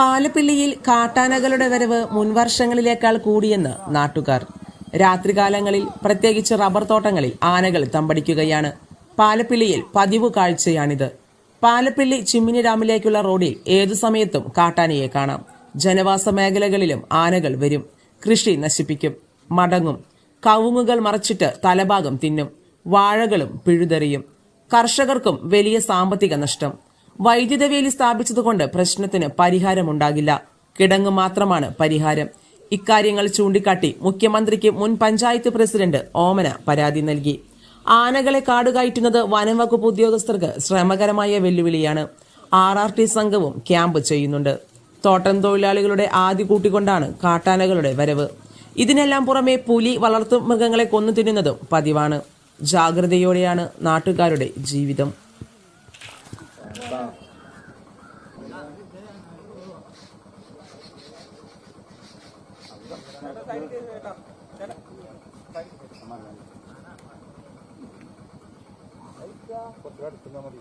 പാലപ്പിള്ളിയിൽ കാട്ടാനകളുടെ വരവ് മുൻവർഷങ്ങളിലേക്കാൾ കൂടിയെന്ന് നാട്ടുകാർ. രാത്രികാലങ്ങളിൽ പ്രത്യേകിച്ച് റബ്ബർ തോട്ടങ്ങളിൽ ആനകൾ തമ്പടിക്കുകയാണ്. പാലപ്പിള്ളിയിൽ പതിവ് കാഴ്ചയാണിത്. പാലപ്പിള്ളി ചിമ്മിനി ഡാമിലേക്കുള്ള റോഡിൽ ഏതു സമയത്തും കാട്ടാനയെ കാണാം. ജനവാസ മേഖലകളിലും ആനകൾ വരും. കൃഷി നശിപ്പിക്കും. മടങ്ങും. കവുങ്ങുകൾ മറച്ചിട്ട് തലഭാഗം തിന്നും. വാഴകളും പിഴുതെറിയും. കർഷകർക്കും വലിയ സാമ്പത്തിക നഷ്ടം. വൈദ്യുത വേലി സ്ഥാപിച്ചതുകൊണ്ട് പ്രശ്നത്തിന് പരിഹാരമുണ്ടാകില്ല. കിടങ്ങ് മാത്രമാണ് പരിഹാരം. ഇക്കാര്യങ്ങൾ ചൂണ്ടിക്കാട്ടി മുഖ്യമന്ത്രിക്ക് മുൻ പഞ്ചായത്ത് പ്രസിഡന്റ് ഓമന പരാതി നൽകി. ആനകളെ കാടുകയറ്റുന്നത് വനംവകുപ്പ് ഉദ്യോഗസ്ഥർക്ക് ശ്രമകരമായ വെല്ലുവിളിയാണ്. ആർ ആർ ടി സംഘവും ക്യാമ്പ് ചെയ്യുന്നുണ്ട്. തോട്ടം തൊഴിലാളികളുടെ ആദ്യ കൂട്ടിക്കൊണ്ടാണ് കാട്ടാനകളുടെ വരവ്. ഇതിനെല്ലാം പുറമെ പുലി വളർത്തു മൃഗങ്ങളെ കൊന്നു തിന്നുന്നതും പതിവാണ്. ജാഗ്രതയോടെയാണ് നാട്ടുകാരുടെ ജീവിതം. കുറച്ചുകൂടെ എടുത്തില്ല മതി